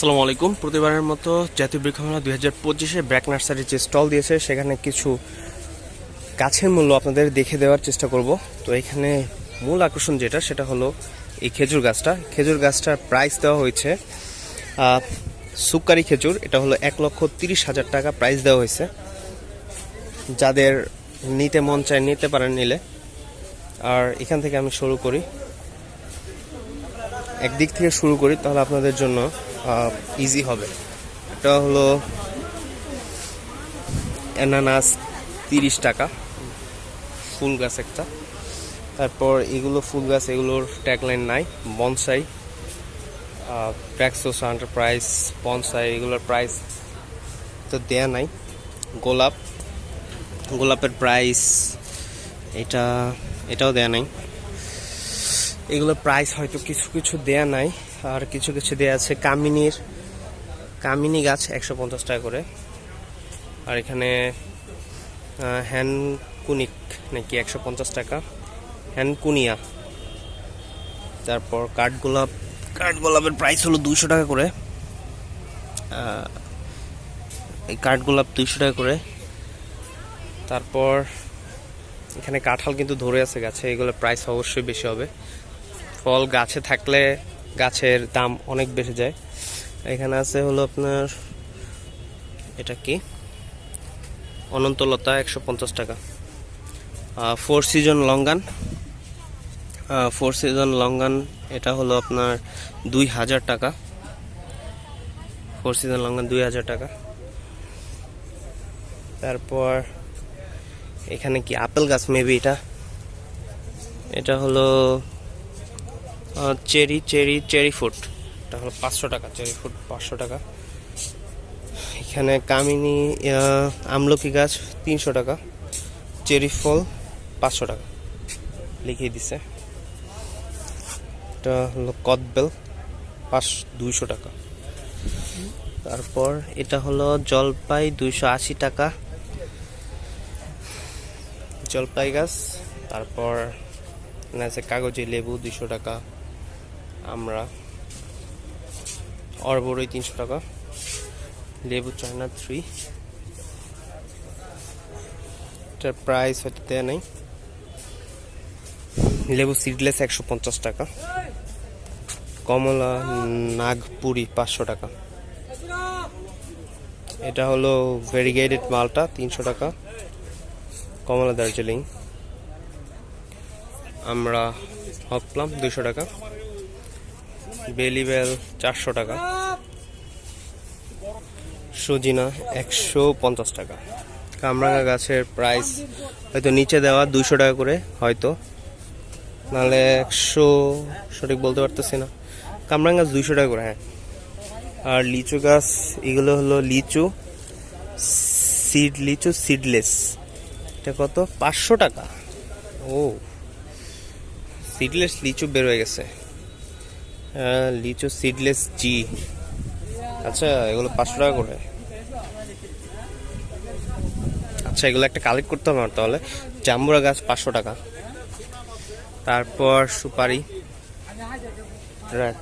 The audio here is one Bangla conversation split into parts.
আসসালামু আলাইকুম। প্রতিবারের মতো জাতীয় বৃক্ষমেলা দুই হাজার পঁচিশে ব্র্যাক নার্সারির যে স্টল দিয়েছে, সেখানে কিছু গাছের মূল্য আপনাদের দেখে দেওয়ার চেষ্টা করব। তো এখানে মূল আকর্ষণ যেটা, সেটা হলো এই খেজুর গাছটা। খেজুর গাছটার প্রাইস দেওয়া হয়েছে সুকারি খেজুর। এটা হলো এক লক্ষ তিরিশ হাজার টাকা প্রাইস দেওয়া হয়েছে। যাদের নিতে মন চায় নিতে পারেন নিলে। আর এখান থেকে আমি শুরু করি। একদিক থেকে শুরু করি, তাহলে আপনাদের জন্য ইজি হবে। এটা হলো অ্যানানাস তিরিশ টাকা, ফুল গাছ একটা। তারপর এগুলো ফুল গাছ, এগুলোর ট্যাগলাইন নাই বনসাই প্যাক্সোস এন্টারপ্রাইজ বনসাই এগুলোর প্রাইস তো দেয়া নাই। গোলাপ, গোলাপের প্রাইস এটা, এটাও দেয়া নাই। এগুলোর প্রাইস হয়তো কিছু কিছু দেয়া নাই, আর কিছু কিছু দেয়া আছে কামিনীর, কামিনী গাছ একশো পঞ্চাশ টাকা করে। আর এখানে হ্যান্ড কুনিক নাকি একশো পঞ্চাশ টাকা। হ্যান্ড কুনিয়া তারপর কাঠগোলাপ, কাঠগোলাপের প্রাইস হলো দুশো টাকা করে। এই কাঠগোলাপ দুইশো টাকা করে। তারপর, এখানে কাঁঠাল কিন্তু ধরে আছে গাছে এগুলোর প্রাইস অবশ্যই বেশি হবে। ফল গাছে থাকলে গাছের দাম অনেক বেড়ে যায়। এখানে আছে হলো আপনার, এটা কি? অনন্তলতা একশো পঞ্চাশ টাকা। Four season longan four season longan এটা হলো আপনার দুই হাজার টাকা। ফোর সিজন লঙ্গান দুই হাজার টাকা। তারপর এখানে কি আপেল গাছ? মেবি এটা। এটা হলো চেরি চেরি চেরি ফুড। এটা হলো পাঁচশো টাকা, চেরি ফুড পাঁচশো টাকা। এখানে কামিনী আমলকি গাছ তিনশো টাকা, চেরি ফল পাঁচশো টাকা। লিখিয়ে দিছে। এটা হলো কদবেল, পাঁচ, দুইশো টাকা। তারপর এটা হলো জলপাই, দুইশো আশি টাকা। জলপাই গাছ, তারপর আছে কাগজি লেবু, দুইশো টাকা। আমরা অরবরই তিনশো টাকা, লেবু চায়না থ্রি এটার প্রাইস হয়তো দেওয়া নেই। লেবু সিডলেস একশো পঞ্চাশ টাকা। কমলা নাগপুরি পাঁচশো টাকা। এটা হলো ভেরিগেটেড মালটা তিনশো টাকা। কমলা দার্জিলিং। আমরা হকলাম দুশো টাকা। বেলিবেল চারশো টাকা। সজিনা একশো পঞ্চাশ টাকা। কামরাঙা গাছের প্রাইস হয়তো নিচে দেওয়া দুশো টাকা করে হয়তো। নাহলে একশো, সঠিক বলতে পারতেছি না। কামরাঙা গাছ দুশো টাকা করে হ্যাঁ। আর লিচু গাছ, এগুলো হলো লিচু সিড লিচু সিডলেস এটা কত? পাঁচশো টাকা। ও সিডলেস লিচু বের হয়ে গেছে। লিচু সিডলেস জি আচ্ছা এগুলো পাঁচশো টাকা করে। আচ্ছা এগুলো একটা কালেক্ট করতে হবে তাহলে। জাম্বুরা গাছ পাঁচশো টাকা। তারপর সুপারি। র্যাক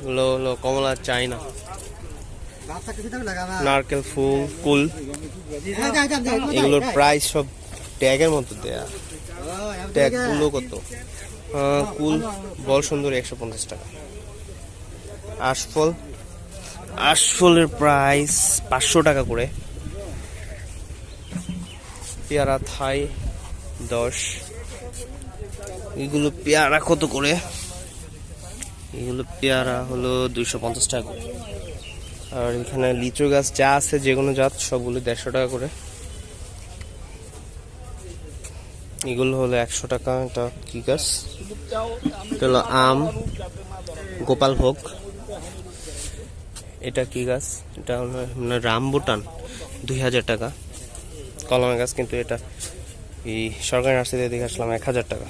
এগুলো হলো কমলা চাইনা নারকেল, ফুল, কুল। এগুলোর প্রাইস সব ট্যাগের মতো দেয়া। ট্যাগগুলো কত? কুল, বল সুন্দরী একশো পঞ্চাশ টাকা। আশফল, আশফলের প্রাইস পাঁচশো টাকা করে। পেয়ারা থাই, দশ। এগুলো পেয়ারা কত করে? এগুলো পেয়ারা হলো দুইশো পঞ্চাশ টাকা করে। আর এখানে লিচু গাছ যা আছে যে কোনো জাত, সবগুলো দেড়শো টাকা করে। এগুলো হলো একশো টাকা এটা কি গাছ? এটা হলো আম গোপাল ভোগ। এটা কি গাছ? এটা হলো মানে রামবুটান দুই হাজার টাকা। কলমা গাছ কিন্তু এটা এই সরকারি নার্সারিতে দেখে আসলাম এক হাজার টাকা।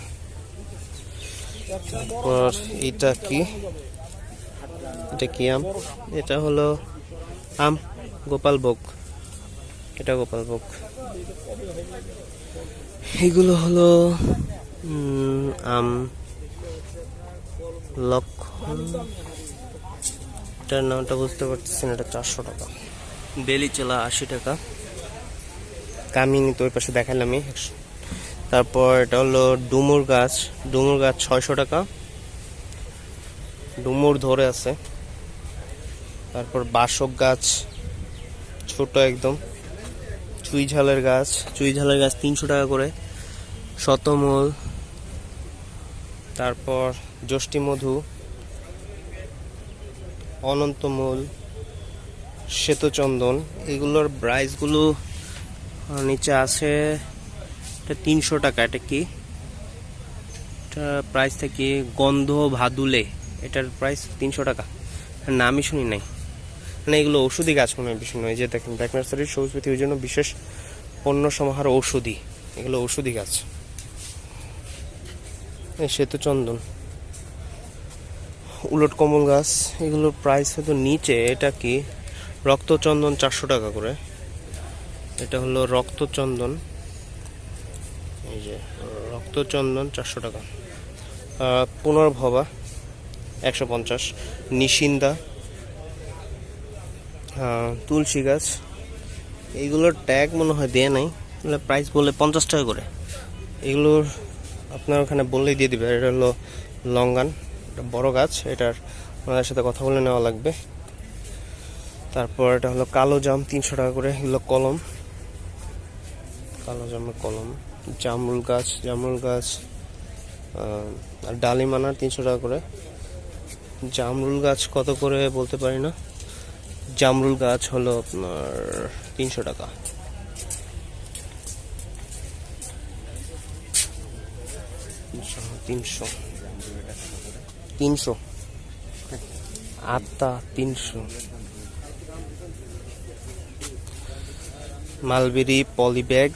তারপর এটা কি? এটা কি আম? এটা হলো আম গোপাল ভোগ। এটা গোপাল ভোগ। এগুলো হলো আম লক্ষণ নামটা বুঝতে পারতেছি না, এটা চারশো টাকা। বেলি চেলা আশি টাকা। কামিনি তো ওই পাশে দেখালামই তারপর এটা হলো ডুমুর গাছ। ডুমুর গাছ ছয়শো টাকা। ডুমুর ধরে আছে। তারপর বাসক গাছ, ছোট একদম। চুই ঝালের গাছ, চুই ঝালের গাছ তিনশো টাকা করে। শতমূল তারপর যষ্টি মধু, অনন্তমূল, শ্বেতচন্দন। এগুলোর প্রাইসগুলো নিচে আছে এটা তিনশো টাকা। এটা কি? এটা প্রাইস থেকে গন্ধ ভাদুলে, এটার প্রাইস তিনশো টাকা। নামই শুনি নাই। মানে এগুলো ওষুধি গাছ মনে হয় বেশি নয়, যে দেখেন ব্যাক নার্সারির সবুজপতি ওই জন্য বিশেষ পণ্য সমাহার ঔষধি, এগুলো ঔষধি গাছ। এই শ্বেতচন্দন, উলট কমল গাছ, এগুলোর প্রাইস হয়তো নিচে, এটা কি? রক্তচন্দন চারশো টাকা করে। এটা হলো রক্তচন্দন, এই যে, রক্তচন্দন চারশো টাকা। পুনর্ভবা একশো পঞ্চাশ, নিশিন্দা তুলসী গাছ। এইগুলোর ট্যাগ মনে হয় দেয় নাই। প্রাইস বলে পঞ্চাশ টাকা করে। এগুলোর আপনার ওখানে বললেই দিয়ে দিবে। এটা হলো লঙ্গান। এটা বড় গাছ। এটার ওনাদের সাথে কথা বলে নেওয়া লাগবে। তারপর এটা হলো কালো জাম, তিনশো টাকা করে। এগুলো কলম। কালো জামের কলম। জামরুল গাছ জামরুল গাছ আর ডালিম তিনশো টাকা করে। জামরুল গাছ কত করে বলতে পারি না। জামরুল গাছ হলো আপনার তিনশো টাকা। তিনশো তিনশো। আটটা তিনশো। মালবেরি পলি ব্যাগ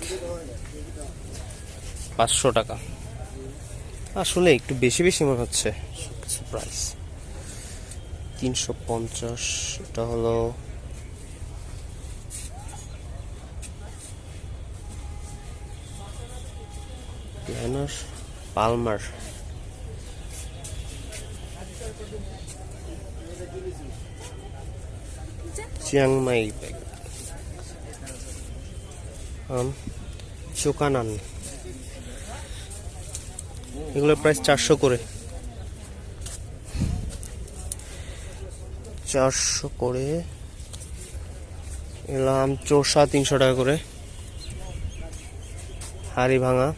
পাঁচশো টাকা। আসলে একটু বেশি বেশি মনে হচ্ছে প্রাইস তিনশো পঞ্চাশ এটা হলো প্ল্যানার পালমার। চিয়াংমাই চোকানান। এগুলোর প্রাইস চারশো করে। চারশো করে। এলাম চোষা তিনশো টাকা করে। হাড়ি ভাঙা।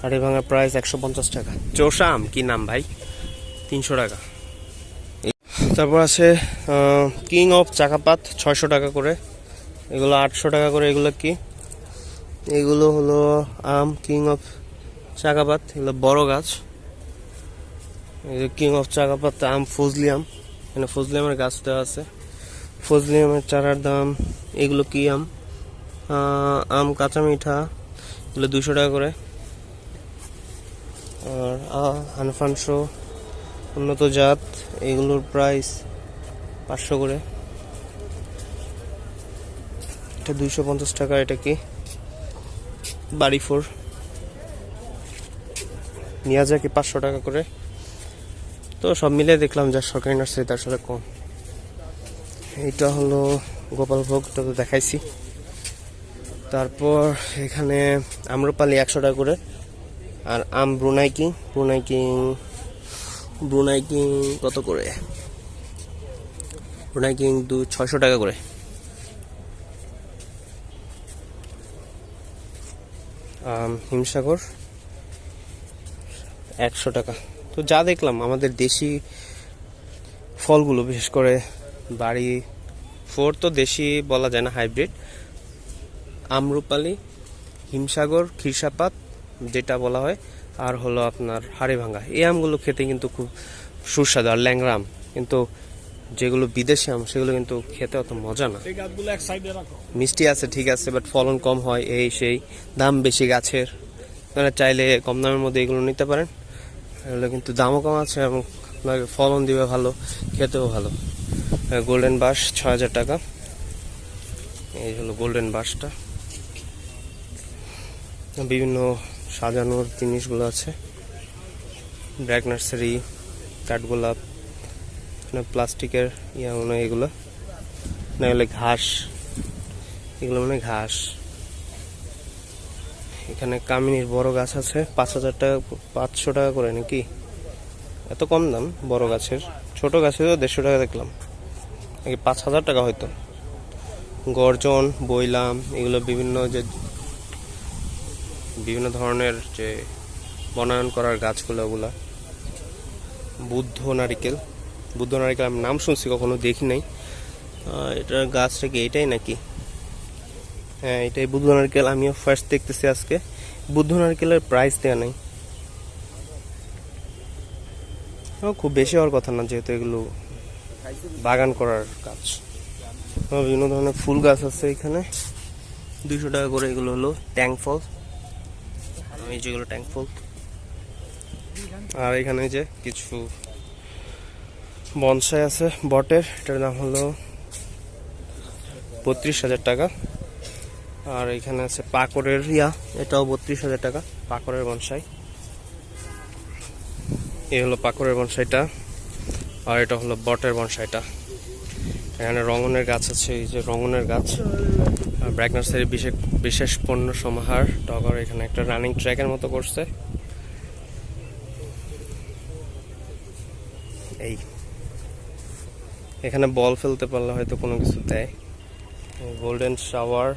হাড়ি ভাঙা প্রাইস একশো পঞ্চাশ টাকা। চোষা আম কী নাম ভাই? তিনশো টাকা। তারপর আছে কিং অফ চাকাপাত ছয়শো টাকা করে। এগুলো আটশো টাকা করে এগুলো কি? এগুলো হলো আম কিং অফ চাকাপাত এগুলো বড় গাছ। কিং অফ চাকাপাত আম ফজলি আম। এখানে ফজলি আমের গাছ দেওয়া আছে। ফজলি আমের চারার দাম, এগুলো কি আম? আম, কাঁচা মিঠা, এগুলো দুশো টাকা করে। আর, আ- হানফানশো উন্নত জাত, এগুলোর প্রাইস পাঁচশো করে। এটা দুইশো পঞ্চাশ টাকা, এটা কি? বাড়ি ফোর নিয়াজাকি পাঁচশো টাকা করে? তো সব মিলে দেখলাম যা সরকারি নার্সারি তার সাথে কম। এইটা হলো গোপালভোগ তো দেখাইছি। তারপর এখানে আম্রপালি একশো টাকা করে। আর আম Brunei king Brunei king Brunei king Brunei king কত করে? ব্রুনাই কিং দু ছয়শো টাকা করে। আম, হিমসাগর একশো টাকা। তো যা দেখলাম আমাদের দেশি ফলগুলো বিশেষ করে বাড়ি ফোর তো দেশি বলা যায় না হাইব্রিড। আমরুপালি হিমসাগর খিরসাপাত যেটা বলা হয় আর হলো আপনার হাড়ি ভাঙ্গা এই আমগুলো খেতে কিন্তু খুব সুস্বাদু আর ল্যাংরা আম। কিন্তু যেগুলো বিদেশি আম সেগুলো কিন্তু খেতে অত মজা না। মিষ্টি আছে ঠিক আছে বাট ফলন কম হয় এই সেই দাম বেশি গাছের। আপনারা চাইলে কম দামের মধ্যে এগুলো নিতে পারেন। এগুলো কিন্তু দামও কম আছে এবং আপনাকে ফলন দিবে ভালো, খেতেও ভালো। গোল্ডেন বাস ছ হাজার টাকা। এই হলো গোল্ডেন বাসটা বিভিন্ন সাজানোর জিনিসগুলো আছে। ব্র্যাক নার্সারি কাঠগোলাপ এখানে প্লাস্টিকের ইয়া মনে হয় এগুলো। না হলে ঘাস, এগুলো মানে ঘাস। এখানে কামিনীর বড় গাছ আছে, পাঁচ হাজার টাকা, পাঁচশো টাকা করে নাকি? এত কম দাম বড় গাছের। ছোট গাছেরও দেড়শো টাকা দেখলাম। নাকি পাঁচ হাজার টাকা হয়তো। গর্জন বইলাম এগুলো বিভিন্ন যে, বিভিন্ন ধরনের যে বনায়ন করার গাছগুলো, ওগুলা। বুদ্ধ নারিকেল। বুদ্ধ নারিকেল আমি নাম শুনছি, কখনো দেখি নাই। এটার গাছটা কি এটাই নাকি? হ্যাঁ এটাই বুদ্ধ নারকেল। আমিও ফার্স্ট দেখতেছি আজকে। বুদ্ধ নারকেলের প্রাইস দেওয়া নাই। খুব বেশি হওয়ার কথা না, যেহেতু এগুলো বাগান করার কাজ। বিভিন্ন ধরনের ফুল গাছ আছে এখানে। দুইশো টাকা করে এগুলো হলো ট্যাঙ্ক ফল। এই যেগুলো ট্যাঙ্ক ফল। আর এখানে যে কিছু বনসাই আছে বটের। এটার দাম হলো বত্রিশ হাজার টাকা। আর এখানে আছে পাকড়ের ইয়া এটাও বত্রিশ হাজার টাকা, পাকড়ের বনসাই। এই হলো পাকড়ের বনসাইটা, আর এটা হলো বটের বনসাইটা। এখানে রঙনের গাছ আছে, এই যে রঙনের গাছ। ব্র্যাক নার্সারি বিশেষ বিশেষ পণ্য সমাহার, টগর এখানে একটা রানিং ট্র্যাকের মতো করছে। এই। এখানে বল ফেলতে পারলে হয়তো কোনো কিছু দেয়। গোল্ডেন শাওয়ার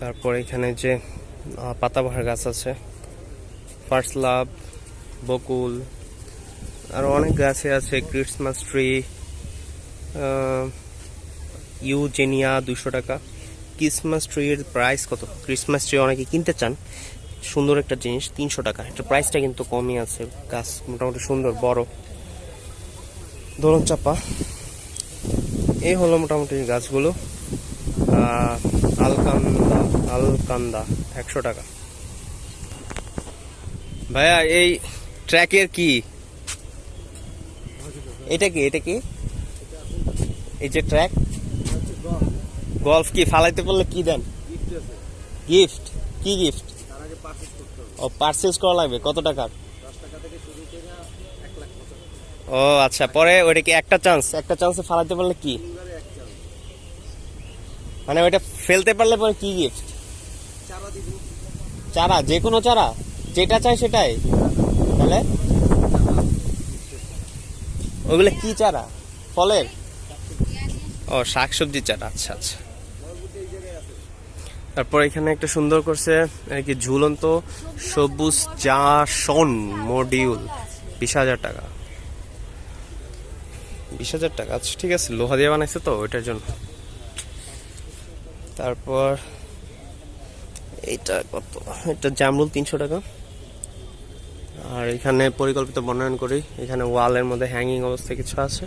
তারপর এখানে যে পাতাবাহার গাছ আছে ফার্স্ট লাভ বকুল আরও অনেক গাছে আছে ক্রিসমাস ট্রি ইউজেনিয়া দুশো টাকা। ক্রিসমাস ট্রির প্রাইস কত? ক্রিসমাস ট্রি অনেকে কিনতে চান সুন্দর একটা জিনিস তিনশো টাকা। এটা প্রাইসটা কিন্তু কমই আছে গাছ মোটামুটি সুন্দর বড়। ধরুন চাপা এই হলো মোটামুটি গাছগুলো। আহ, আলকান্দা, একশো টাকা। ভাইয়া, এই ট্র্যাকের কি? এটা কি? এটা কি? এই যে ট্র্যাক? গল্ফ কি? ফালাইতে পারলে কি দেন? গিফট। কি গিফট? ও পার্সেস করা লাগবে? কত টাকার ও আচ্ছা পরে ওইটা কি একটা চান্স? একটা চান্সে ফালাইতে পারলে কি? মানে ওইটা ফেলতে পারলে পরে কি গিফট? চারা, যে কোনো চারা, যেটা চাই সেটাই। তাহলে? ওগুলো কি চারা? ফলের? ও শাকসবজি চারা আচ্ছা আচ্ছা। তারপর এখানে একটা সুন্দর করছে আর কি ঝুলন্ত সবুজ চাষন মডিউল, বিশ হাজার টাকা। বিশ হাজার টাকা আচ্ছা ঠিক আছে, লোহা দিয়ে বানাইছে তো, ওইটার জন্য। তারপর এইটা কত? এটা জামরুল তিনশো টাকা। আর এখানে পরিকল্পিত বর্ণয়ন করি। এখানে ওয়ালের মধ্যে হ্যাঙ্গিং অবস্থায় কিছু আছে।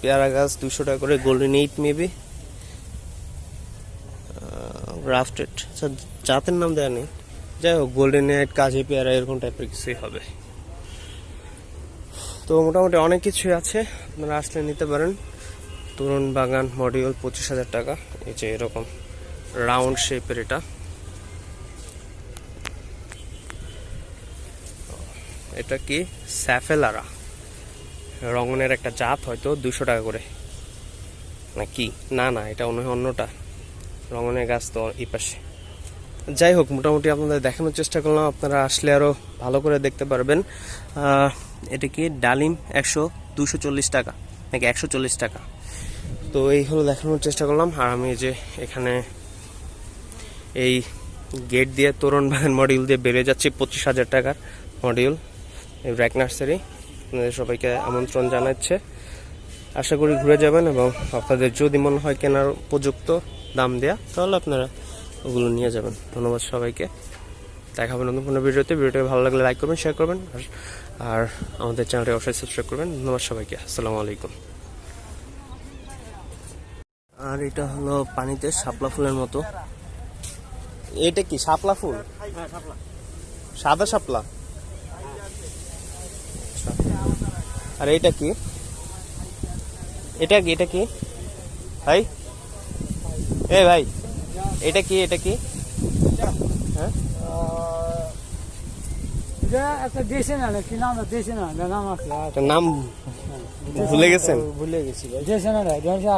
পেয়ারা গাছ দুশো টাকা করে গোল্ডেন এইট মেবি গ্রাফটেড আচ্ছা জাতের নাম দেওয়া নেই। যাই হোক গোল্ডেন এইট কাজে পেয়ারা, এরকম টাইপের কিছুই হবে। তো মোটামুটি অনেক কিছুই আছে। আপনারা আসলে নিতে পারেন। তরুণ বাগান মডিউল পঁচিশ হাজার টাকা। এই যে এরকম। রাউন্ড শেপের এটা। এটা কি? স্যাফেলারা। রঙনের একটা জাত হয়তো দুশো টাকা করে। না কি? না না, এটা অন্য অন্যটা। রঙনের গাছ তো এই পাশে। যাই হোক, মোটামুটি আপনাদের দেখানোর চেষ্টা করলাম। আপনারা আসলে আরও ভালো করে দেখতে পারবেন। এটা কি? ডালিম একশো দুশো চল্লিশ টাকা। নাকি একশো চল্লিশ টাকা। তো এই হলো দেখানোর চেষ্টা করলাম। আর আমি যে এখানে এই গেট দিয়ে তোরণ বাগান মডিউল দিয়ে বেড়ে যাচ্ছে, পঁচিশ হাজার টাকার মডিউল ব্র্যাক নার্সারি। আপনাদের সবাইকে আমন্ত্রণ জানাচ্ছে। আশা করি ঘুরে যাবেন এবং আপনাদের যদি মনে হয় কেনার উপযুক্ত দাম দেয়া, তাহলে আপনারা ওগুলো নিয়ে যাবেন। ধন্যবাদ সবাইকে। দেখা নতুন কোনো ভিডিওতে। ভিডিওটি ভালো লাগলে লাইক করবেন শেয়ার করবেন, আর আর আমাদের চ্যানেলটি অবশ্যই সাবস্ক্রাইব করবেন। ধন্যবাদ সবাইকে। আসসালামু আলাইকুম। আর এটা হলো পানিতে শাপলা ফুলের মতো। এটা কি শাপলা ফুল? সাদা শাপলা। আর এটা কি? এটা কি এটা কি? ভাই? এ ভাই এটা কি এটা কি? হ্যাঁ এটা একটা দেশে না কি নাম দেশে না এটা নাম আছে একটা নাম ভুলে গেছেন? ভুলে গেছি দেশে না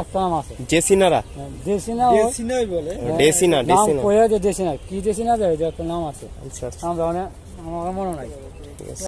একটা নাম আছে। জেসিনারা। দেশে না বলে। ডেসিনা ডেসিনা। কি দেশে না এটা একটা নাম আছে। আচ্ছা আমরা অনেক আমার মনে নাই। ঠিক আছে